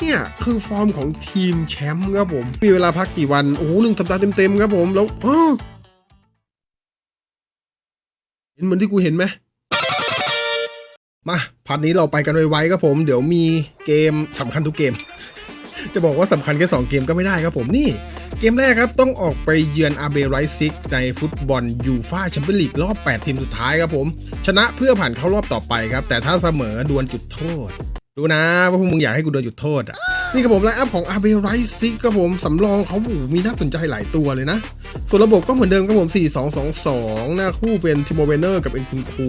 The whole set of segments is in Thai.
เนี่ยคือฟอร์มของทีมแชมป์ครับผม มีเวลาพักกี่วัน โอ้โหหนึ่งสัปดาห์เต็มๆครับผมแล้วอ้าวเห็นเหมือนที่กูเห็นไหมมาพาร์ทนี้เราไปกันไวๆครับผม เดี๋ยวมีเกมสำคัญทุกเกม จะบอกว่าสำคัญแค่สองเกมก็ไม่ได้ครับผมนี่ เกมแรกครับต้องออกไปเยือนอาเบไรซิกในฟุตบอลยูฟาแชมเปี้ยนลีกรอบ 8 ทีมสุดท้ายครับผม ชนะเพื่อผ่านเข้ารอบต่อไปครับ แต่ถ้าเสมอดวลจุดโทษ ดูนะว่าพวกมึงอยากให้กูโดนจุดโทษอะ นี่ครับผมไลน์อัพของอาเบไรซิกครับผมสำรองเขาโอ้โหมีน่าสนใจหลายตัวเลยนะ ส่วนระบบก็เหมือนเดิมครับผม 4-2-2-2 หน้าคู่เป็นทิโมเวเนอร์กับเอ็นคุนคู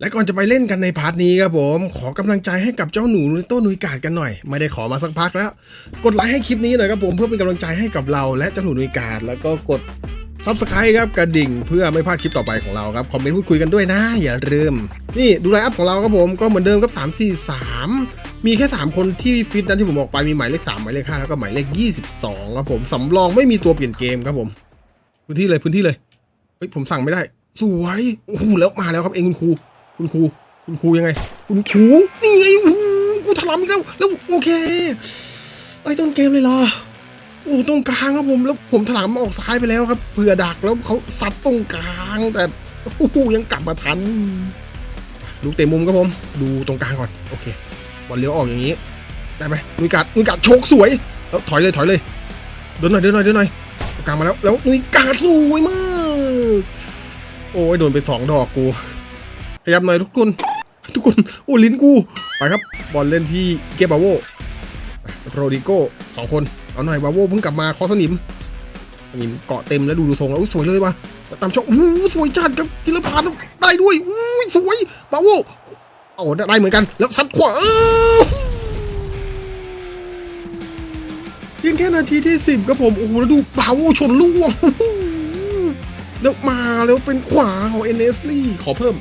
และก่อนจะไปเล่นกันในพาร์ทนี้ครับผม ขอกำลังใจให้กับเจ้าหนูนุยโต้นุยกาดกันหน่อย ไม่ได้ขอมาสักพักแล้ว กดไลค์ให้คลิปนี้หน่อยครับผมเพื่อเป็นกำลังใจให้กับเราและเจ้าหนูนุยกาดแล้วก็กด ซับสไครต์ครับกระดิ่งเพื่อไม่พลาดคลิปต่อไปของเราครับ คอมเมนต์พูดคุยกันด้วยนะ อย่าลืม นี่ดูไลน์อัพของเราครับผมก็เหมือนเดิมครับ3 4 3 มีแค่ 3 คนที่ฟิตนั้นที่ผมบอกไปมีหมายเลข 3 หมายเลข 5 แล้วก็หมายเลข 22 ครับผมสำรองไม่มีตัวเปลี่ยนเกมครับผม พื้นที่เลยพื้นที่เลยเฮ้ยผมสั่งไม่ได้ สวยโอ้โหแล้วมาแล้วครับเองคุณครู คุณครู คุณครูยังไง คุณครูนี่ไงโอ้โหกูถลำอีกแล้วแล้วโอเคไอ้ต้นเกมเลยเหรอ อ้ตรงกลางครับผมแล้วผมถลำออกซ้ายไปแล้วครับเผื่อดักแล้วเขาซัดตรงกลางแต่โอ้ยังกลับมาทันลูเตะมุมครับผม ดูตรงกลางก่อนโอเคบอลเลี้ยวออกอย่างนี้ ได้ไหมนุยกัดนุยกัดโชกสวย แล้วถอยเลยถอยเลยเดินหน่อยเดินหน่อยเดินหน่อยกลางมาแล้วแล้วนุยกัดสวยมากโอ้ยโดนไปสองดอกกูขยับหน่อยทุกคนทุกคนโอ้ลิ้นกูไปครับบอลเล่นที่เกบาโวโรดิโก้สองคน เอาหน่อยบาโวเพิ่งกลับมาคอสนิมสนิมเกาะเต็มแล้วดูดูทรงแล้วสวยเลยว่ะตามช่องอู้สวยจัดครับกิลพานได้ด้วยอู้สวยบาโวเอาได้เหมือนกัน แล้วซัดขวาเพียงแค่นาทีที่สิบครับผมโอ้โหแล้วดูบาโวชนล่วงแล้วมาแล้วเป็นขวาของเอเนสลี่ขอเพิ่ม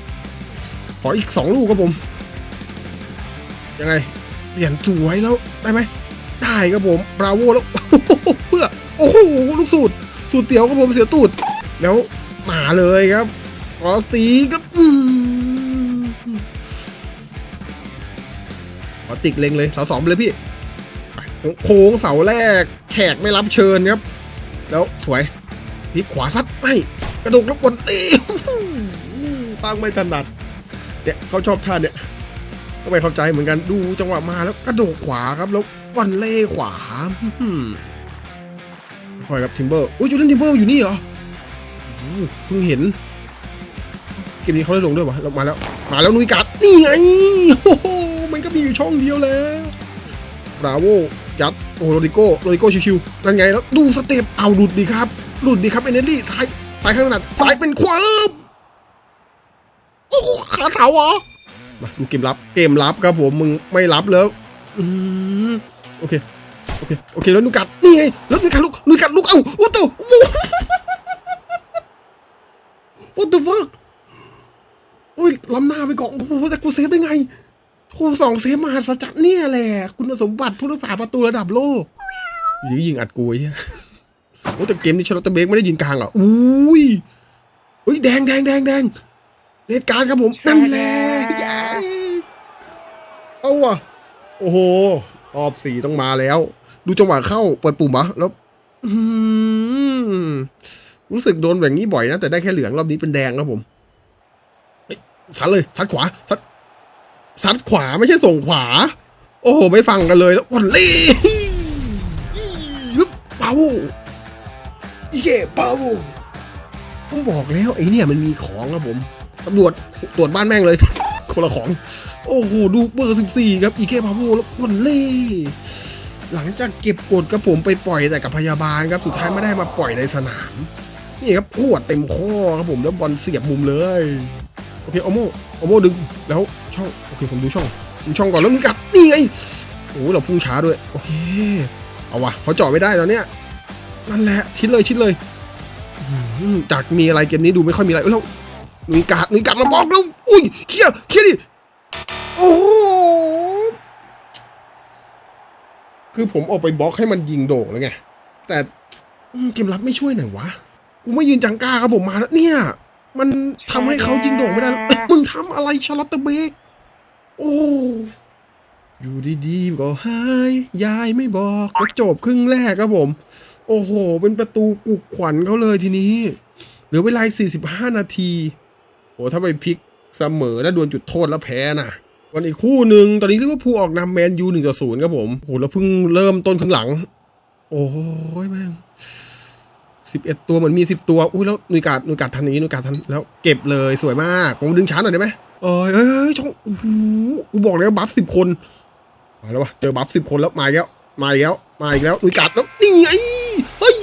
ขออีกสองลูกครับผม ยังไง เปลี่ยนสวยแล้วได้ไหม ได้ครับผมบราโวแล้วเพื่อโอ้โหลูกสูตรสูตรเตี๋ยวครับผมเสียตูด แล้วมาเลยครับกอสตีครับอืมขอติกเล็งเลยเสาสองเลยพี่ โค้งเสาแรก แขกไม่รับเชิญครับ แล้วสวยพลิกขวาซัดไม่กระดดแล้วบอลตีตั้งไม่ถนัดเนี่ยเขาชอบท่าเนี่ยก็ไม่เข้าใจเหมือนกันดูจังหวะมาแล้วกระโดดขวาครับแล้ว วันเล่ขวาอื้อหือคอยครับทิมเบอร์อุ้ยจูเล่นทิมเบอร์อยู่นี่เหรอโอ้โหเพิ่งเห็นเกมนี้เขาได้ลงด้วยวะแล้วมาแล้ว มาแล้วนุยกัดนี่ไงโอ้โหมันก็มีอยู่ช่องเดียวแล้วบราโวยัดโอ้โหโรดิโก้โรดิโก้ชิวๆนั่นไงแล้วดูสเต็ปเอาหลุดดีครับหลุดดีครับเอเนลี่ซ้ายซ้ายข้างถนัดซ้ายเป็นขวาโอ้โหขาเถาเหรอมาดูเกมรับเกมรับครับผมมึงไม่รับแล้ว อืม โอเคโอเคโอเคแล้วนูกัดนี่ไงแล้วนูกัดลูกนูกัดลูกเอ้า what the what the fuck โอ้ยล้ำหน้าไปก่อนโอ้โหแต่กูเซฟได้ไงโอ้สองเซฟมหัศจรรย์เนี่ยแหละ คุณสมบัติผู้รักษาประตูระดับโลกยิงยิงอัดกูไอ้เหี้ยโอ้แต่เกมนี้ชาร์ลอตเตอร์เบรกไม่ได้ยิงกลางเหรออุ้ยอุ้ยแดงแดงแดงแดงเลดการดครับผมนั่นแหละเย้เอาว่ะโอ้โห รอบสี่ต้องมาแล้ว ดูจังหวะเข้าเปิดปุ่มเหรอแล้วรู้สึกโดนแบบนี้บ่อยนะ แต่ได้แค่เหลืองรอบนี้เป็นแดงครับผมเฮ้ยซัดเลยซัดขวาซัดซัดขวาไม่ใช่ส่งขวา โอ้โห ไม่ฟังกันเลยแล้ววันเล่ล้วเปาอีเก้เปาผมบอกแล้วไอ้เนี่ยมันมีของครับผมตำรวจตรวจบ้านแม่งเลย คนละของ โอ้โห ดูเบอร์สิบสี่ครับอีเคพาโวแล้วบอลเล่หลังจากเก็บกดกับผมไปปล่อยแต่กับพยาบาลครับสุดท้ายไม่ได้มาปล่อยในสนาม นี่ครับขวดเต็มข้อครับผมแล้วบอลเสียบมุมเลย โอเคโอโมโอโมดึงแล้วช่องโอเคผมดูช่องดูช่องก่อนแล้วมีกัดนี่ไงโอ้เราพุ่งช้าด้วยโอเคเอาวะเขาเจาะไม่ได้ตอนเนี้ยนั่นแหละชิดเลยชิดเลยจากมีอะไรเกมนี้ดูไม่ค่อยมีอะไรเอ้ยแล้ว มีการ์ดมีการ์ดมาบอกแล้วอุ้ยเคลียร์เคลียร์ดิโอ้โหคือผมออกไปบล็อกให้มันยิงโด่งแล้วไงแต่อืมเกมรับไม่ช่วยหน่อยวะกูไม่ยืนจังกล้าครับผมมาแล้วเนี่ย มันทำให้เขายิงโด่งไม่ได้แล้วมึงทำอะไรชาร์ลอตเตอร์เบกโอ้อยู่ดีๆก็หายยายไม่บอกแล้วจบครึ่งแรกครับผม โอ้โห เป็นประตูกุกขวัญเขาเลยทีนี้ เหลือเวลาอีก45 นาที โอ้ถ้าไปพลิกเสมอแล้วดวลจุดโทษแล้วแพ้นะวันอีกคู่หนึ่งตอนนี้ลิเวอร์พูลออกนำแมนยูหนึ่งต่อศูนย์ครับผมโอ้โหแล้วเพิ่งเริ่มต้นครึ่งหลัง โอ้ยแม่งสิบเอ็ดตัวเหมือนมีสิบตัวอุ้ยแล้วนุยกาดนุยกาดทันอย่างนี้นุยกาดทันแล้วเก็บเลยสวยมากผมดึงช้าหน่อยได้ไหมเอ้ยเอ้ยเอ้ยช่องโอ้โหกูบอกเลยว่าบัฟสิบคนมาแล้ววะเจอบัฟสิบคนแล้วมาอีกแล้วมาอีกแล้วมาอีกแล้วนุยกาดแล้วนี่ไงเฮ้ย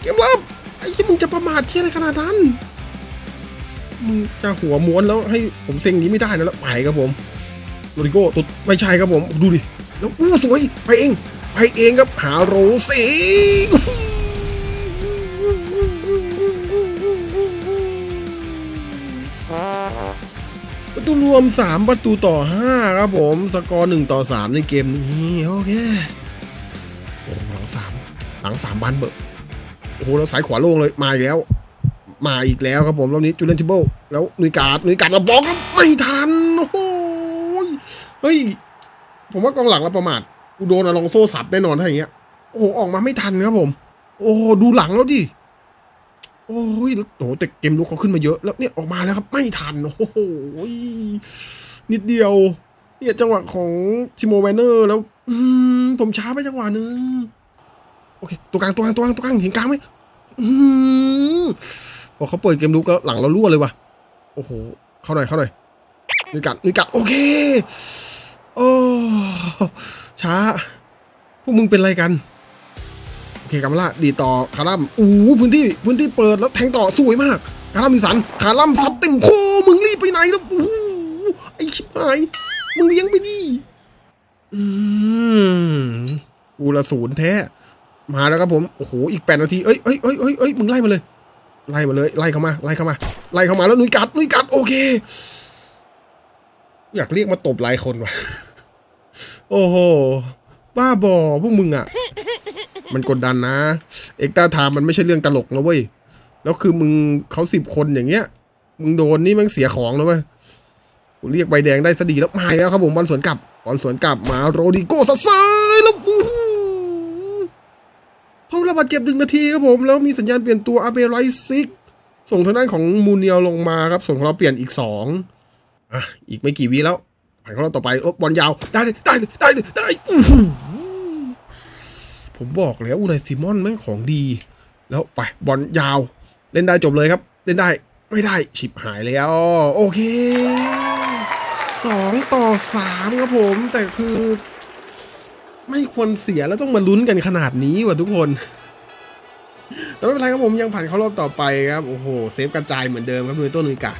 เกมลับไอ้ที่มึงจะประมาทที่อะไรขนาดนั้น มึงจะหัวม้วนแล้วให้ผมเซ็งนี้ไม่ได้นะแล้วไปครับผมโรดิโก้ตุดไม่ใช่ครับผมดูดิแล้วอู้สวยไปเองไปเองครับหาโรสิประตูรวม 3 ประตูต่อ 5 ครับผม สกอร์ 1 ต่อ 3 ในเกมนี้โอเคโอ้หลังสามหลังสามบานเบิกโอ้โหเราสายขวาโล่งเลยมาอีกแล้ว มาอีกแล้วครับผมรอบนี้จูเลนทิเบิลแล้วนุยการ์ดนุยการ์ดมาบล็อกแล้วไม่ทันโอ้โหเฮ้ยผมว่ากองหลังเราประมาทกูโดนอลองโซ่สับแน่นอนถ้าอย่างเงี้ยโอ้โหออกมาไม่ทันครับผม โอ้ดูหลังแล้วดิโอ้ยโอ้แต่เกมลุกเขาขึ้นมาเยอะแล้วเนี่ยออกมาแล้วครับไม่ทันโอ้โหนิดเดียว เนี่ยจังหวะของชิโมแวนเนอร์แล้ว อืมผมช้าไปจังหวะหนึ่งโอเค ตัวกลางตัวกลางตัวกลางตัวกลางเห็นกลางไหมอืม พอเขาเปิดเกมลุกแล้วหลังเรารั่วเลยว่ะ โอ้โห เข้าหน่อยเข้าหน่อยนุยกัดนุยกัดโอเค โอ้ ช้า พวกมึงเป็นอะไรกัน โอเคกามล่าดีต่อคารัมอู้พื้นที่พื้นที่เปิดแล้วแทงต่อสวยมาก คารัมมีสัน คารัมซัดเต็มโคมึงรีบไปไหนแล้วโอ้ไอชิบหาย มึงเลี้ยงไปดิ อืมกูละศูนย์แท้ มาแล้วครับผม โอ้โห อีกแปดนาที เอ้ยเอ้ยเอ้ยเอ้ยเอ้ยมึงไล่มาเลย ไล่มาเลยไล่เข้ามาไล่เข้ามาไล่เข้ามาแล้วนุยกัดนุยกัดโอเค อยากเรียกมาตบหลายคนว่ะโอ้โหบ้าบอพวกมึงอะ มันกดดันนะ เอกตาทามมันไม่ใช่เรื่องตลกนะเว้ยแล้วคือมึงเขาสิบคนอย่างเงี้ย มึงโดนนี่มันเสียของนะเว้ยกูเรียกใบแดงได้สดีแล้วมาแล้วครับผมบอลสวนกลับบอลสวนกลับมาโรดิโก้ซัดซ้ายแล้วอู้หูเพ ระบาดเจ็บหนึ่งนาทีครับผม แล้วมีสัญญาณเปลี่ยนตัวอาเบไรซิก ส่งทางด้านของมูเนียลลงมาครับ ส่วนของเราเปลี่ยนอีกสองอะอีกไม่กี่วิแล้วผ่านของเราต่อไปลบบอลยาวได้ได้ได้ได้ผมบอกแล้วอูไนซิมอนแม่งของดี แล้วไปบอลยาว เล่นได้จบเลยครับ เล่นได้ไม่ได้ฉิบหายแล้ว โอเคสองต่อสามครับผม แต่คือ ไม่ควรเสียแล้วต้องมาลุ้นกันขนาดนี้ว่ะทุกคน แต่ไม่เป็นไรครับผมยังผ่านเข้ารอบต่อไปครับโอ้โหเซฟกระจายเหมือนเดิมครับโดยต้นนุยกา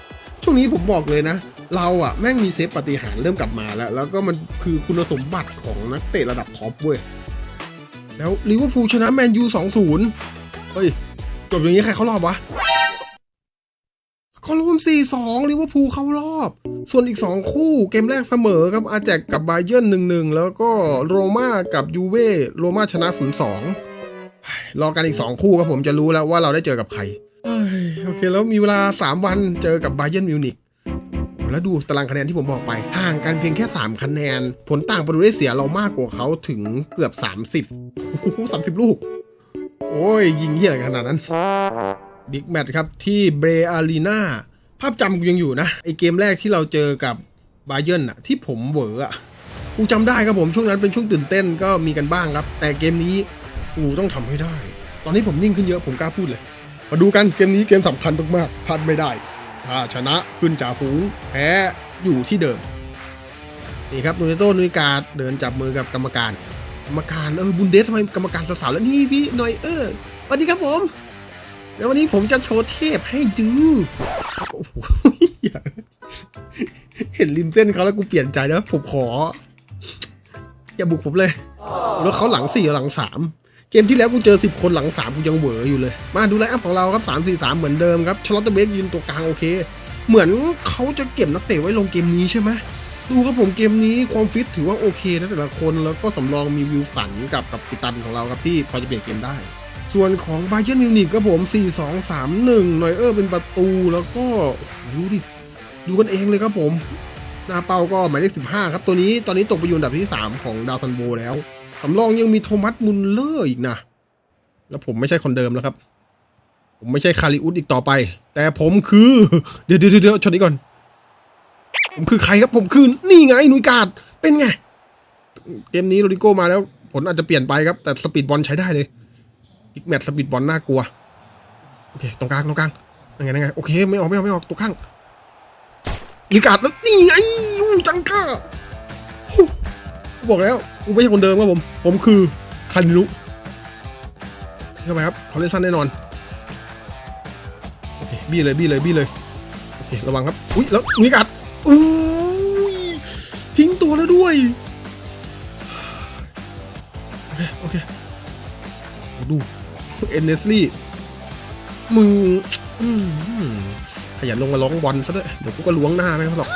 ช่วงนี้ผมบอกเลยนะ เราอะแม่งมีเซฟปฏิหารเริ่มกลับมาแล้ว แล้วก็มันคือคุณสมบัติของนักเตะระดับท็อปเว้ยแล้วลิเวอร์พูลชนะแมนยูสองศูนย์เฮ้ยจบอย่างนี้ใครเข้ารอบวะเขารวม4-2ลิเวอร์พูลเข้ารอบ ส่วนอีก 2 คู่เกมแรกเสมอครับอาแจกกับบาเยิร์น1-1 แล้วก็โรม่ากับยูเว่โรม่าชนะ 0-2 รอกันอีก 2 คู่ครับผมจะรู้แล้วว่าเราได้เจอกับใครเอ้ยโอเค แล้วมีเวลา 3 วันเจอกับบาเยิร์นมิวนิกแล้วดูตารางคะแนนที่ผมบอกไป ห่างกันเพียงแค่ 3 คะแนน ผลต่างประตูได้เสียเรามากกว่าเขาถึงเกือบ 30โอ้โห30ลูก โอ้ย ยิงเหี้ยอะไรขนาดนั้นบิ๊กแมตช์ครับที่เบรอารีนาภาพจำกูยังอยู่นะ ไอเกมแรกที่เราเจอกับบาเยิร์นอะที่ผมเหวออะกูจำได้ครับผมช่วงนั้นเป็นช่วงตื่นเต้นก็มีกันบ้างครับ แต่เกมนี้ กูต้องทำให้ได้ ตอนนี้ผมนิ่งขึ้นเยอะผมกล้าพูดเลย มาดูกันเกมนี้เกมสำคัญมากๆพลาดไม่ได้ ถ้าชนะขึ้นจ่าฝูงแพ้อยู่ที่เดิม นี่ครับนูเนโต้นุยการดเดินจับมือกับกรรมการ กรรมการเออบุนเดสทำไมกรรมการสาวๆแล้วนี่พี่หน่อยเออสวัสดีครับผมแล้ววันนี้ผมจะโชว์เทพให้ดูโอ้โหเห็นริมเส้นเขาแล้วกูเปลี่ยนใจแล้วผมขอ อย่าบุกผมเลย แล้วเขาหลังสี่หลังสาม เกมที่แล้วกูเจอสิบคนหลังสามกูยังเหวออยู่เลย มาดูไลน์อัพของเราครับสามสี่สามเหมือนเดิมครับชลอตเตอร์เบกยืนตัวกลางโอเค เหมือนเขาจะเก็บนักเตะไว้ลงเกมนี้ใช่ไหมดูครับผมเกมนี้ความฟิตถือว่าโอเคนะแต่ละคนแล้วก็สำรองมีวิวสันกับกับปิตันของเราครับที่พอจะเปลี่ยนเกมได้ ส่วนของไบเยนมิวนิกครับผม 4 2 3 1หน่อยเออร์เป็นประตูแล้วก็ดูดิดูกันเองเลยครับผม หน้าเป้าก็หมายเลขสิบห้าครับตัวนี้ตอนนี้ตกไปอยู่อันดับที่สามของดาวซันโบแล้ว สำรองยังมีโทมัสมุลเลอร์อีกนะ แล้วผมไม่ใช่คนเดิมแล้วครับ ผมไม่ใช่คาริอุสอีกต่อไป แต่ผมคือ เดี๋ยวเดี๋ยวเดี๋ยวชนนี้ก่อน ผมคือใครครับผมคือนี่ไงนุยกาดเป็นไง เกมนี้โรดิโก้มาแล้ว ผลอาจจะเปลี่ยนไปครับ แต่สปีดบอลใช้ได้เลย อีกแมตช์สปีดบอลน่ากลัว โอเค ตรงกลางตรงกลางยังไงยังไงโอเค ไม่ออกไม่ออกไม่ออกตัวข้างนุยกาดแล้วนี่ไงอู้จังก้า บอกแล้วกูไม่ใช่คนเดิมครับผม ผมคือคันรุเข้าไปครับเขาเล่นสั้นแน่นอนโอเคบี้เลยบี้เลยบี้เลยโอเคระวังครับอุ้ยแล้วหนุยกาดอุ้ยทิ้งตัวแล้วด้วยโอเคโอเคดูเอนเนสลี่มึงอืมขยันลงมาร้องบอลซะด้วยเดี๋ยวกูก็ล้วงหน้าแม่งหรอก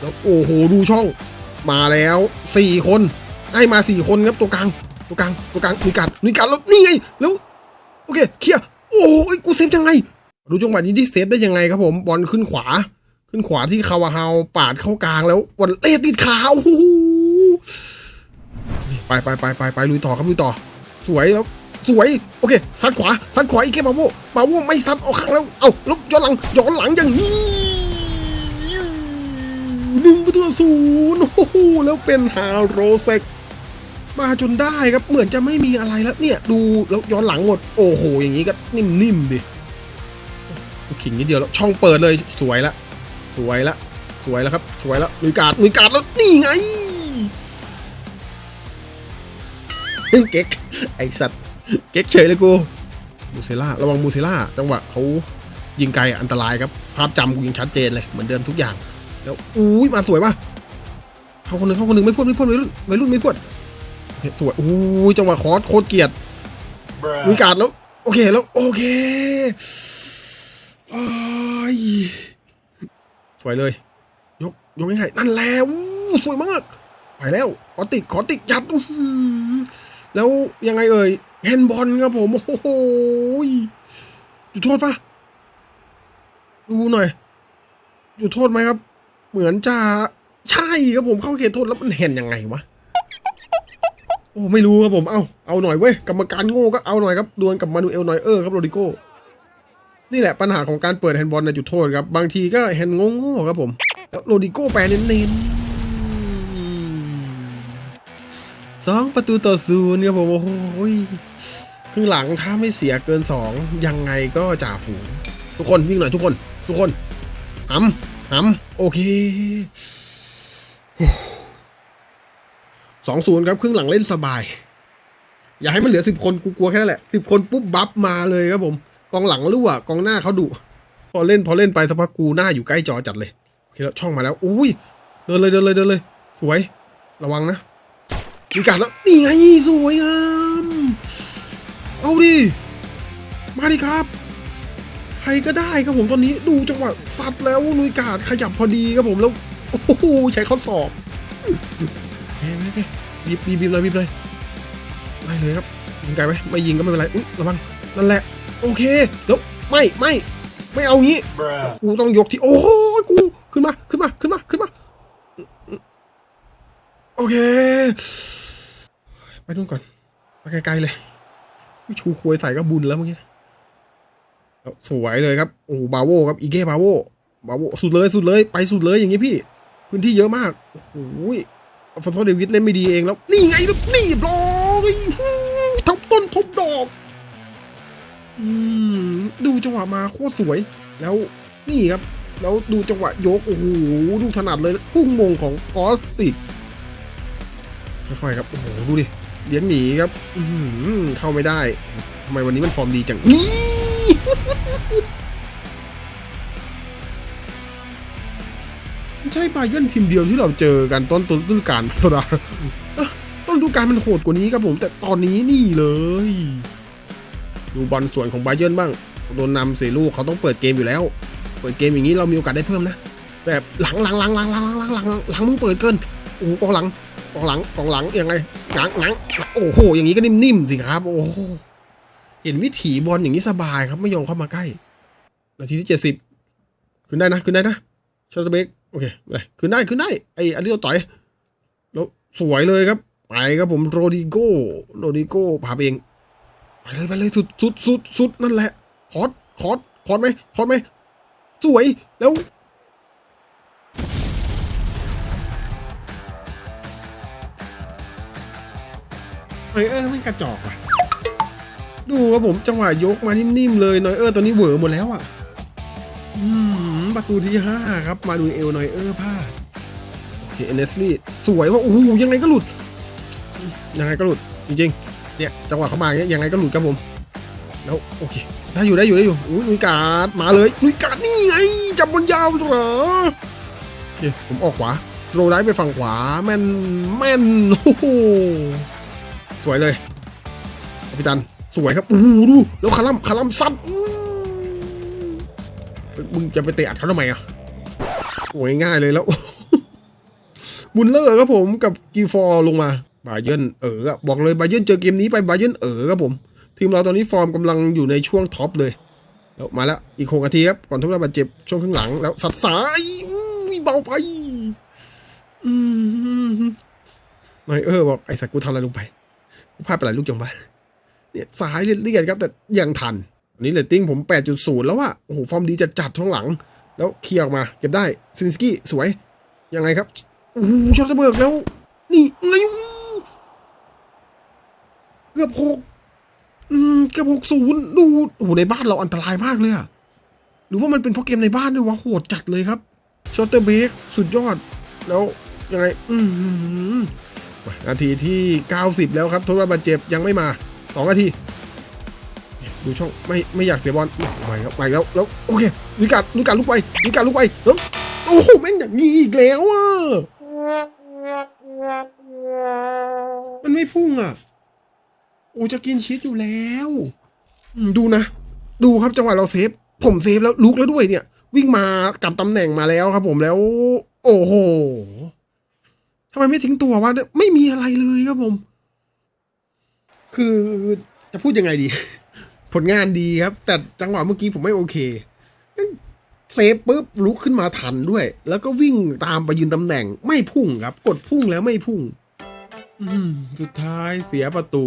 แล้วโอ้โหดูช่อง มาแล้วสี่คนให้มาสี่คนครับตัวกลางตัวกลางตัวกลางมีกัดมีกัดแล้วนี่ไงแล้วโอเคเคลียร์โอ้ยกูเซฟยังไงดูจังหวะนี้ที่เซฟได้ยังไงครับผมบอลขึ้นขวา ขึ้นขวาที่คาวาฮาวปาดเข้ากลางแล้ววันเตะติดขาโอ้โหไปไปไปไปไปลุยต่อครับลุยต่อ สวยแล้วสวยโอเคซัดขวาซัดขวาอีกแค่บาโวบาโวไม่ซัดออกข้างแล้ว เอ้าล้วย้อนหลังย้อนหลังอย่างนี้ หนึ่งประตูศูนย์โอ้โหแล้วเป็นฮาโรเซกมาจนได้ครับเหมือนจะไม่มีอะไรแล้วเนี่ย ดูแล้วย้อนหลังหมด โอ้โห อย่างนี้ก็นิ่มๆดิขิงนิดเดียวแล้วช่องเปิดเลยสวยละ สวยละ สวยแล้วครับ สวยแล้วลุยการดลุยการดแล้วนี่ไงเก๊กไอสัตว์เก๊กเฉยเลยกูมูเซล่าระวังมูเซล่าจังหวะเขายิงไกลอันตรายครับ ภาพจำกูยิงชัดเจนเลยเหมือนเดิมทุกอย่าง แล้วอุ้ยมาสวยป่ะเข้าคนหนึ่งเข้าคนหนึ่งไม่พูดไม่พูดวัยรุ่นวัยรุ่นไม่พูดโอเคสวยโอ้ยจังหวะคอร์สโคตรเกลียดลุยการดแล้ว โอเคแล้ว โอเคโอ้ยสวยเลย ยกยกง่ายๆนั่นแล้วสวยมาก ไปแล้ว ขอติดขอติดยัดอื้อหือแล้วยังไงเอ่ยแฮนด์บอลครับผมโอ้โหจุดโทษปะดูหน่อยจุดโทษไหมครับ เหมือนจะใช่ครับผมเข้าเขตโทษแล้วมันเห็นยังไงวะโอ้ไม่รู้ครับผมเอาเอาหน่อยเว้ยกรรมการโง่ก็เอาหน่อยครับดวลกับมานูเอลนอยเออร์ครับโรดิโก้นี่แหละปัญหาของการเปิดแฮนด์บอลในจุดโทษครับ บางทีก็แฮนด์โง่ๆครับผม แล้วโรดิโก้แปลเน้นๆสองประตูต่อศูนย์ครับผมโอ้โหครึ่งหลังถ้าไม่เสียเกินสองยังไงก็จ่าฝูง ทุกคนวิ่งหน่อยทุกคน ทุกคนหำ หำโอเคสองศูนย์ครับครึ่งหลังเล่นสบาย อย่าให้มันเหลือสิบคนกูกลัวแค่นั้นแหละสิบคนปุ๊บบัฟมาเลยครับผม กองหลังรั่วกองหน้าเขาดุพอเล่นพอเล่นไปสักพักกูหน้าอยู่ใกล้จอจัดเลยโอเคแล้วช่องมาแล้วอุ้ยเดินเลยเดินเลยเดินเลย สวย ระวังนะมีการแล้วนี่ไงสวยงามเอาดิมาดิครับ รก็ได้ครับผมตอนนี้ดูจังหวะซัดแล้วนุยกาดขยับพอดีครับผมแล้วโอ้โหใช้ข้อศอกโอเคโอเคบีบบีบเลยบีบเลยไล่เลยครับยิงไกลไหมไม่ยิงก็ไม่เป็นไรอุ้ยระวังนั่นแหละ โอเคแล้วไม่ไม่ไม่เอางี้กูต้องยกที่โอ้โหกูขึ้นมาขึ้นมาขึ้นมาขึ้นมาโอเค ไปนู่นก่อนไปไกลๆเลยชูควยใส่ก็บุญแล้วเมื่อกี้ สวยเลยครับโอ้บาโวครับอีเก้บาโวบาโวสุดเลยสุดเลยไปสุดเลยอย่างงี้พี่ พื้นที่เยอะมากโอ้โหฟอนโซเดวิดเล่นไม่ดีเองแล้ว นี่ไงล้วนี่บล็อยทบต้นทบดอกอืมดูจังหวะมาโคตรสวย แล้วนี่ครับ แล้วดูจังหวะยกโอ้โหดูถนัดเลยพุ่งมงของกอสติกค่อยๆครับโอ้โหดูดิเลี้ยงหนีครับ อืเข้าไม่ได้ทำไมวันนี้มันฟอร์มดีจังนี่ ใช่บาเยนทีมเดียวที่เราเจอกันต้นต้นฤดูกาลโซดาเอ้อต้นฤดูกาลมันโหดกว่านี้ครับผม แต่ตอนนี้นี่เลย ดูบอลส่วนของบาเยนบ้าง โดนนำเสี่ลูกเขาต้องเปิดเกมอยู่แล้ว เปิดเกมอย่างนี้เรามีโอกาสได้เพิ่มนะ แต่หลังหลังหลังหลังหลังหลังหลังหลังหลังมึงเปิดเกินโอ้กองหลังกองหลังกองหลังยังไงหลังหลังโอ้โหอย่างนี้ก็นิ่มๆสิครับ โอ้ เห็นวิถีบอลอย่างนี้สบายครับไม่ยอมเข้ามาใกล้ นาทีที่เจ็ดสิบขึ้นได้นะขึ้นได้นะชอตเบกโอเคไปขึ้นได้ขึ้นได้ไออันนี้เราต่อยแล้วสวยเลยครับไปครับผมโรดิโกโรดิโกพาไปเองไปเลยไปเลยสุดสุดสุดสุดนั่นแหละคอร์สคอร์สคอร์สไหมคอร์สไหมสวยแล้วเอยเออมันกระจอกว่ะ ดูครับผมจังหวะยกมานิ่มๆเลยนอยเออร์ตอนนี้เหวอหมดแล้วอะอืมประตูที่ห้าครับ มาดูเอลนอยเออร์พลาดโอเคเอเนสลี่สวยว่าโอ้โหยังไงก็หลุด ยังไงก็หลุดจริงๆเนี่ยจังหวะเข้ามาเงี้ยยังไงก็หลุดครับผม แล้วโอเคได้อยู่ได้อยู่ได้อยู่อุ้ยนุยการ์ดมาเลยนุยการ์ดนี่ไงจับบนยาวเหรอโอเคผมออกขวาโรได้ไปฝั่งขวาแม่นแม่นโอ้โหสวยเลยอภิตัน สวยครับโอ้โหดูแล้วคารัมคารัมซัดมึงจะไปเตะอัดเขาทำไมอะโอ้ยง่ายเลยแล้วบุลเลอร์ครับผมกับกีฟอร์ลงมาบาเยนเอออบอกเลยบาเยนเจอเกมนี้ไปบาเยนเออครับผมทีมเราตอนนี้ฟอร์มกำลังอยู่ในช่วงท็อปเลยแล้วมาแล้วอีกหกนาทีครับก่อนทุกท่านบาดเจ็บช่วงครึ่งหลังแล้วสัดสายอุ้ยเบาไปนายเออบอกไอ้สักกูทำอะไรลงไปกูพลาดไปหลายลูกจังวะ เนี่ยสายเลียดครับ แต่ยังทันอันนี้เรตติ้งผม 8.0 แล้วว่าโอ้โห ฟอร์มดีจัดจัดท้องหลัง แล้วเคลียร์ออกมา เก็บได้ซินสกี้สวย ยังไงครับโอ้โหชอตเบิร์กแล้ว นี่ไงเกือบหกอืมเกือบหกศูนย์ดูโอ้โหในบ้านเราอันตรายมากเลยอะหรือว่ามันเป็นเพราะเกมในบ้านด้วยวะโหดจัดเลยครับชอตเตอร์เบกสุดยอด แล้วยังไง อืมนาทีที่ 90 แล้วครับทษว่าบาดเจ็บยังไม่มา 2นาทีดูช่องไม่ไม่อยากเสียบอลไม่ครับไม่แล้วแล้วโอเคลุยกัดลุยกัดลุกไปลุยกัดลุกไปแล้โอ้โหแม่งอย่างนี้อีกแล้วอะมันไม่พุ่งอะโอ้จะกินชีสอยู่แล้วดูนะ ดูครับจังหวะเราเซฟ ผมเซฟแล้วลุกแล้วด้วยเนี่ย วิ่งมากับตำแหน่งมาแล้วครับ ผมแล้ว โอ้โหทำไมไม่ทิ้งตัววะไม่มีอะไรเลยครับผม คือจะพูดยังไงดี ผลงานดีครับ แต่จังหวะเมื่อกี้ผมไม่โอเคเซฟปุ๊บลุกขึ้นมาทันด้วย แล้วก็วิ่งตามไปยืนตำแหน่งไม่พุ่งครับ กดพุ่งแล้วไม่พุ่งสุดท้ายเสียประตู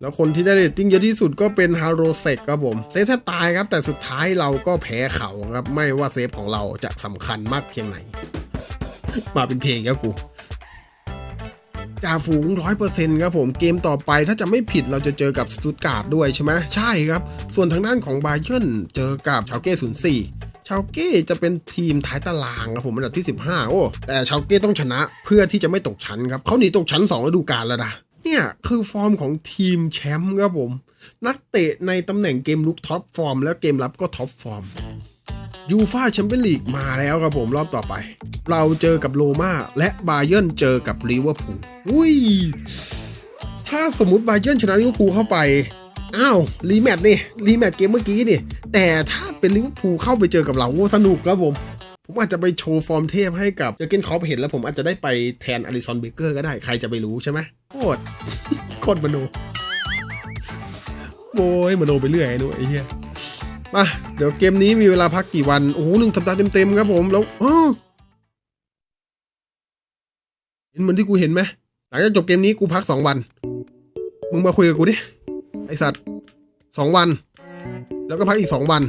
แล้วคนที่ได้เรตติ้งเยอะที่สุดก็เป็นฮาโรเซกครับผม เซฟแทบตายครับ แต่สุดท้ายเราก็แพ้เขาครับ ไม่ว่าเซฟของเราจะสำคัญมากเพียงไหน มาเป็นเพลงครับกู จ่าฝูงร้อยเปอร์เซ็นต์ครับผมเกมต่อไปถ้าจะไม่ผิดเราจะเจอกับสตุตการ์ดด้วยใช่ไหมใช่ครับ ส่วนทางด้านของบาเยิร์นเจอกับชาวเก้ศูนย์สี่ชาวเก้จะเป็นทีมท้ายตารางครับผมอันดับที่ 15 โอ้ แต่ชาวเก้ต้องชนะเพื่อที่จะไม่ตกชั้นครับเขาหนีตกชั้น2ฤดูกาลแล้วนะเนี่ยคือฟอร์มของทีมแชมป์ครับผม นักเตะในตำแหน่งเกมลุกท็อปฟอร์มแล้วเกมรับก็ท็อปฟอร์ม ยูฟาแชมเปี้ยนลีกมาแล้วครับผมรอบต่อไป เราเจอกับโรมาและบาเยิร์นเจอกับลิเวอร์พูลอุ้ย ถ้าสมมติบาเยิร์นชนะลิเวอร์พูลเข้าไป อ้าวรีแมตช์นี่รีแมตช์เกมเมื่อกี้นี่ แต่ถ้าเป็นลิเวอร์พูลเข้าไปเจอกับเราโอ้สนุกครับผม ผมอาจจะไปโชว์ฟอร์มเทพให้กับเจอเกนคอปเห็นแล้วผมอาจจะได้ไปแทนอลิซอนเบเกอร์ก็ได้ใครจะไปรู้ใช่ไหมโคตรโคตรมโนโว้ยมโนไปเรื่อยไอ้หนูไอ้เหี้ย มาเดี๋ยวเกมนี้มีเวลาพักกี่วัน โอ้โหหนึ่งสัปดาห์เต็มๆครับผมแล้วอ้อเห็นเหมือนที่กูเห็นไหมหลังจากจบเกมนี้กูพักสองวัน มึงมาคุยกับกูดิไอสัตว์สองวัน แล้วก็พักอีกสองวัน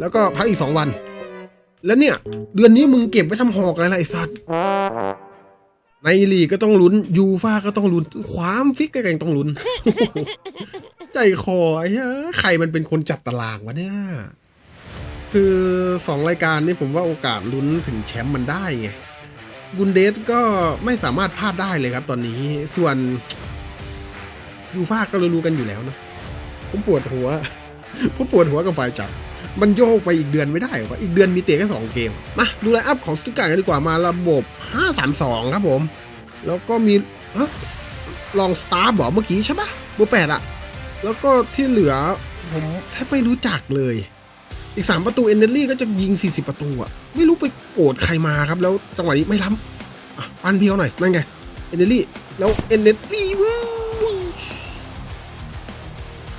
แล้วก็พักอีกสองวัน แล้วเนี่ย เดือนนี้มึงเก็บไว้ทำหอกอะไรล่ะไอสัตว์ในลีกก็ต้องลุ้นยูฟ่าก็ต้องลุ้นความฟิกก็ยังต้องลุ้น ใจคอไอ้เหี้ยใครมันเป็นคนจัดตารางวะเนี่ย คือสองรายการนี้ผมว่าโอกาสลุ้นถึงแชมป์มันได้ไงบุนเดสก็ไม่สามารถพลาดได้เลยครับตอนนี้ส่วนยูฟ่าก็รู้ๆกันอยู่แล้วนะผมปวดหัว ผมปวดหัวกับฝ่ายจัดมันโยกไปอีกเดือนไม่ได้หรออีกเดือนมีเตะแค่สองเกมมาดูไลน์อัพของสตุตการ์กันดีกว่ามาระบบ 5-3-2 ครับผม แล้วก็มีลองสตาร์บอกเมื่อกี้ใช่ปะเบอร์แปดอะ แล้วก็ที่เหลือผมแทบไม่รู้จักเลย อีก 3 ประตูเอนเนลลี่ก็จะยิง 40 ประตูอะไม่รู้ไปโกรธใครมาครับ แล้วจังหวะนี้ไม่ล้ำอะปันเพียวหน่อย นั่นไง เอนเนลลี่ แล้วเอนเนลลี่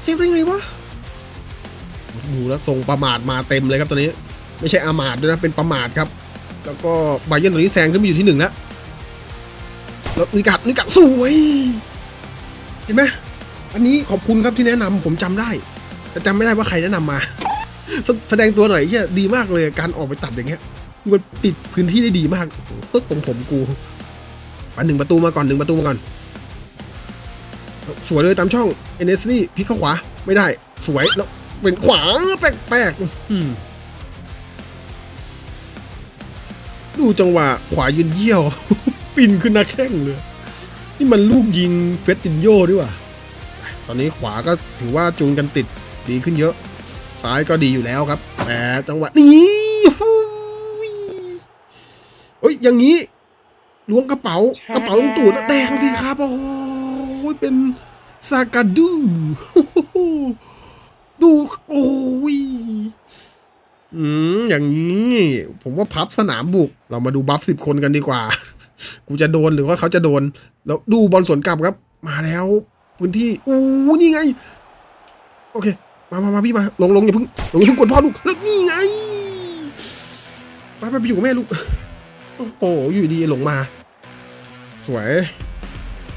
เซฟได้ไงวะดูแล้วทรงประมาทมาเต็มเลยครับตอนนี้ ไม่ใช่อามาดด้วยนะ เป็นประมาทครับ แล้วก็ไบเยนตอนนี้แซงขึ้นมาอยู่ที่หนึ่งแล้วแล้วนิกัดนิกัดสวย เห็นไหม อันนี้ขอบคุณครับที่แนะนำผมจำได้ แต่จำไม่ได้ว่าใครแนะนำมาแสแสดงตัวหน่อยเฮียดีมากเลยการออกไปตัดอย่างเงี้ยมันปิดพื้นที่ได้ดีมากเพิกของผมกูมาหนึ่งประตูมาก่อนหนึ่งประตูมาก่อน สวยเลยตามช่องเอเนสลี่พลิกเข้าขวาไม่ได้สวยแล้วเป็นขวาแปลกๆดูจังหวะขวายืนเยี่ยว ปินขึ้นหน้าแข้งเลย นี่มันลูกยิงเฟสตินโยด้วยว่ะ ตอนนี้ขวาก็ถือว่าจูนกันติดดีขึ้นเยอะ ซ้ายก็ดีอยู่แล้วครับ แต่จังหวะนี้ฮู้ยเฮ้ยอย่างนี้ล้วงกระเป๋ากระเป๋าตรงตูดแล้วแดงสิครับ โอ้โหเป็นซากาดูดูโอ้ยอืมอย่างนี้ ผมว่าพับสนามบุก เรามาดูบัฟสิบคนกันดีกว่า กูจะโดนหรือว่าเขาจะโดน แล้วดูบอลสวนกลับครับ มาแล้ว พื้นที่อู้นี่ไง โอเค มามามาพี่มาลงลงอย่าเพิ่งลงอย่าเพิ่งกดพ่อลูกแล้วนี่ไงไปไปไปอยู่กับแม่ลูกโอ้โหอยู่ดีหลงมา สวย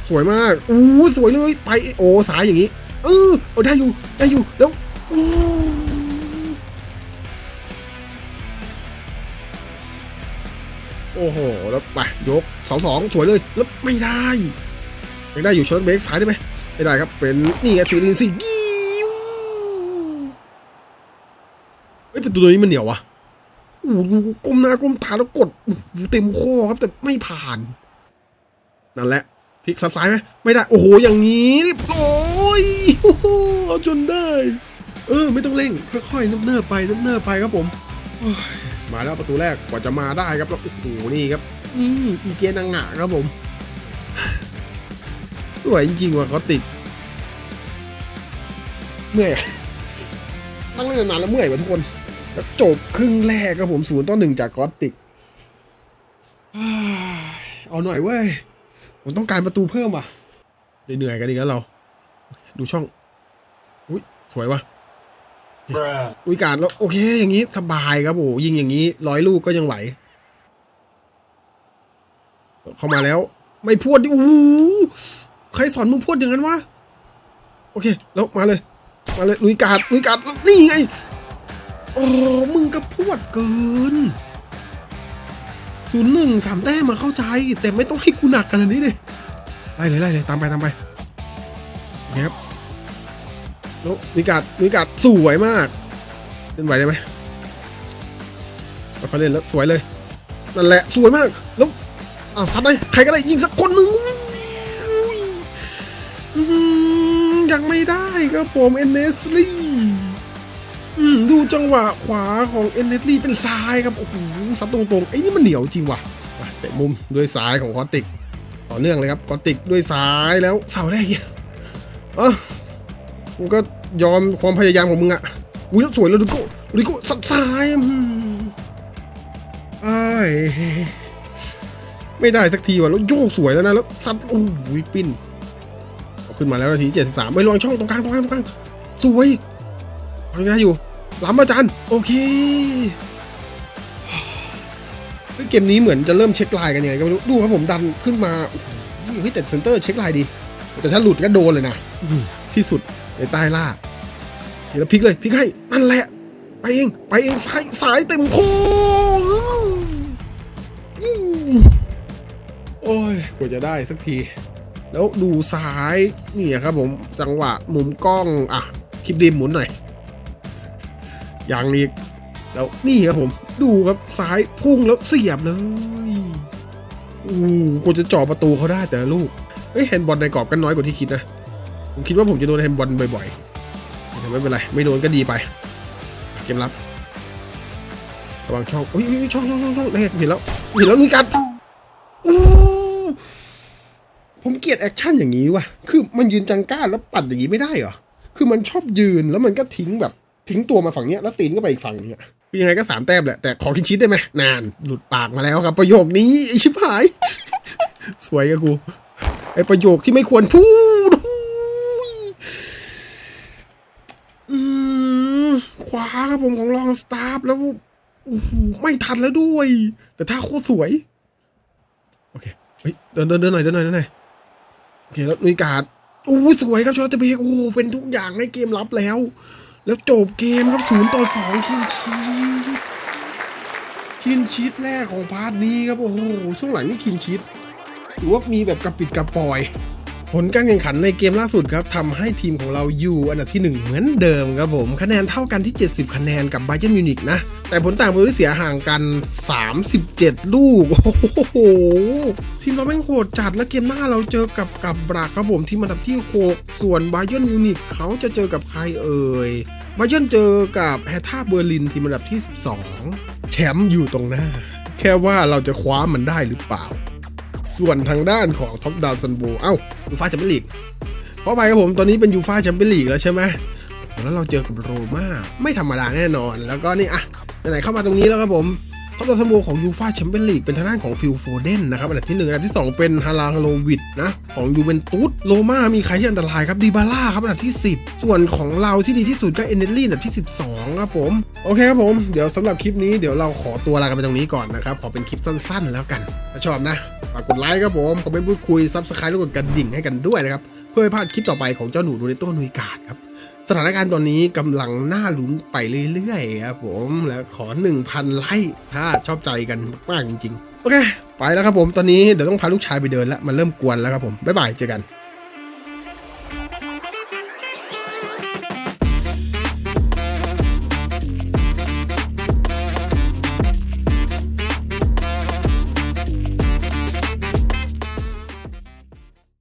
สวยมากอู้สวยเลยไปโอ้สายอย่างนี้เออเอาได้อยู่ได้อยู่แล้วโอ้โอ้โห แล้วไปยกเสาสองสวยเลย แล้วไม่ได้ ยังได้อยู่ช็อตเบรกสายได้ไหม ไม่ได้ครับ เป็นนี่ไงสีลินสีกิ้วเฮ้ยประตูตัวนี้มันเหนียววะโอ้โหก้มหน้าก้มตาแล้วกดเต็มข้อครับแต่ไม่ผ่าน นั่นแหละพลิกซ้ายไหมไม่ได้ โอ้โห อย่างนี้เรียบร้อยโอ้โหเอาจนได้ เออ ไม่ต้องเร่ง ค่อยๆเนิบไปเนิบไปครับผมมาแล้วประตูแรกกว่าจะมาได้ครับแล้วโอ้โหนี่ครับนี่อีเกนังงะครับผม สวยจริงๆว่ะเขาติดเมื่อยอะนั่งเล่นนานแล้วเมื่อยว่ะทุกคน แล้วจบครึ่งแรกครับผมศูนย์ต่อหนึ่งจากกอตติกอ้ายเอาหน่อยเว้ย ผมต้องการประตูเพิ่มว่ะเหนื่อยๆกันอีกแล้วเรา ดูช่อง อุ้ยสวยว่ะ Bruh. อุ้ยการแล้วโอเคอย่างนี้สบายครับโอ้ยิงอย่างนี้ร้อยลูกก็ยังไหว เข้ามาแล้ว ไม่พูดดิโอ้โห ใครสอนมึงพูดอย่างนั้นวะ โอเค แล้วมาเลย มาเลยลุยกาดลุยกาดนี่ไง โอ้ มึงก็พูดเกินศูนย์หนึ่งสามแต้มมาเข้าใจ แต่ไม่ต้องให้กูหนักขนาดนี้เลยไล่เลยไล่เลยตามไปตามไปโอเคครับแล้วลุยกาดลุยกาดสวยมากเล่นไหวได้ไหมเขาเล่นแล้วสวยเลยนั่นแหละสวยมากแล้วอ้าวซัดได้ใครก็ได้ยิงสักคนหนึ่ง ยังไม่ได้ครับผมเอนเนสลี่ดูจังหวะขวาของเอนเนสลี่เป็นซ้ายครับ โอ้โหซัดตรงๆไอ้นี่มันเหนียวจริงว่ะเตะมุมด้วยซ้ายของคอติก ต่อเนื่องเลยครับคอติกด้วยซ้ายแล้วเสาได้เหี้ยเอะกูก็ยอมความพยายามของมึงอะอุ้ยแล้วสวยแล้วดูโก้ดูโก้สัดซ้ายอืมไอ้ไม่ได้สักทีว่ะแล้วโยกสวยแล้วนะแล้วซัดโอ้ยปิ้น ขึ้นมาแล้วนาทีเจ็ดสิบสามไม่ลองช่องตรงกลางตรงกลางตรงกลางสวยเอายังไงอยู่ล้ำอาจารย์โอเคเฮ้ยเกมนี้เหมือนจะเริ่มเช็คลน์กันยังไงก็ไม่รู้ดูครับผมดันขึ้นมาเฮ้ยแต่เซนเตอร์เช็คลน์ดี แต่ถ้าหลุดก็โดนเลยนะที่สุดในใต้ล่าเดี๋ยวพลิกเลยพลิกให้นั่นแหละ ไปเองไปเองสายสายเต็มโค้งโอ้ยกว่าจะได้สักที แล้วดูซ้ายนี่ครับผมจังหวะมุมกล้องอะคลิปดีมหมุนหน่อยอย่างนี้แล้วนี่ครับผมดูครับซ้ายพุ่งแล้วเสียบเลยอู้กว่าจะจ่อประตูเขาได้แต่ลูกเฮ้ยแฮนด์บอลในกรอบก็น้อยกว่าที่คิดนะผมคิดว่าผมจะโดนแฮนด์บอลบ่อยๆแต่ไม่เป็นไรไม่โดนก็ดีไปเกมรับระวังช่องอุ้ยอุ้ยช่องช่องช่องช่องเห็นเห็นแล้วเห็นแล้วมีการอู้ ผมเกลียดแอคชั่นอย่างนี้ว่ะ คือมันยืนจังก้าแล้วปัดอย่างนี้ไม่ได้เหรอ คือมันชอบยืนแล้วมันก็ทิ้งแบบทิ้งตัวมาฝั่งเนี้ยแล้วตีนก็ไปอีกฝั่งนึงอะคือยังไงก็สามแต้มแหละ แต่ขอคินชิดได้ไหมนาน หลุดปากมาแล้วครับ ประโยคนี้ชิบหาย สวยกับกูไอประโยคที่ไม่ควรพูดอืมขวาครับผมของลองสตาร์ฟแล้วไม่ทันแล้วด้วย แต่ท่าโคตรสวย โอเคเฮ้ยเดินเดินเดินหน่อยเดินหน่อยเดินหน่อย โอเคแล้วนุยกาดอู้สวยครับชอตเตเบกโอ้เป็นทุกอย่างในเกมรับแล้ว แล้วจบเกมครับศูนย์ต่อสองคินชีตคินชีตแรกของพาร์ทนี้ครับโอ้โหช่วงหลังนี่คินชีตถือว่ามีแบบกระปิดกระปอย ผลการแข่งขันในเกมล่าสุดครับทำให้ทีมของเราอยู่อันดับที่ 1 เหมือนเดิมครับผม คะแนนเท่ากันที่ 70 คะแนนกับ b บ y เ r n มิวนิกนะ แต่ผลต่างประตูที่เสียห่างกัน 37 ลูก โอ้โห ทีมเราแม่งโหดจัดแล้วเกมหน้าเราเจอกับกับบราครับผมทีมอันดับที่ 6 ส่วน b บ y เ r n มิวนิกเขาจะเจอกับใครเอ่ย b บ y เ r n เจอกับแฮท่าเบอร์ลินทีมอันดับที่ 12 แชมป์อยู่ตรงหน้า แค่ว่าเราจะคว้ามันได้หรือเปล่า ส่วนทางด้านของท็อปดาวซันโบเอ้ายูฟ่าแชมเปี้ยนลีกเพราะไปครับผมตอนนี้เป็นยูฟ่าแชมเปี้ยนลีกแล้วใช่ไหมแล้วเราเจอกับโรม่าไม่ธรรมดาแน่นอน แล้วก็นี่อะไหนๆเข้ามาตรงนี้แล้วครับผม ท็อปดาวซันโบของยูฟ่าแชมเปี้ยนลีกเป็นทางด้านของฟิลโฟเดนนะครับอันดับที่หนึ่งอันดับที่สองเป็นฮาราโลวิดนะของยูเวนตุสโรม่ามีใครที่อันตรายครับดีบาร่าครับอันดับที่ 10 ส่วนของเราที่ดีที่สุดก็เอเนลลี่อันดับที่ 12ครับผมโอเคครับผมเดี๋ยวสำหรับคลิปนี้เดี๋ยวเราขอตัวลากันไปตรงนี้ก่อนนะครับขอเป็นคลิปสั้น ๆ แล้วกันถ้าชอบนะฝากกดไลค์ครับผมคอมเมนต์พูดคุยซับสไครต์แล้วกดกระดิ่งให้กันด้วยนะครับเพื่อไม่พลาดคลิปต่อไปของเจ้าหนูดูในตัวนุยกาดครับ สถานการณ์ตอนนี้กำลังน่าลุ้นไปเรื่อยๆครับผมแล้วขอ 1,000 ไลค์ถ้าชอบใจกันมากๆจริงๆ โอเค ไปแล้วครับผมตอนนี้เดี๋ยวต้องพาลูกชายไปเดินแล้วมันเริ่มกวนแล้วครับผม บ๊ายบายเจอกัน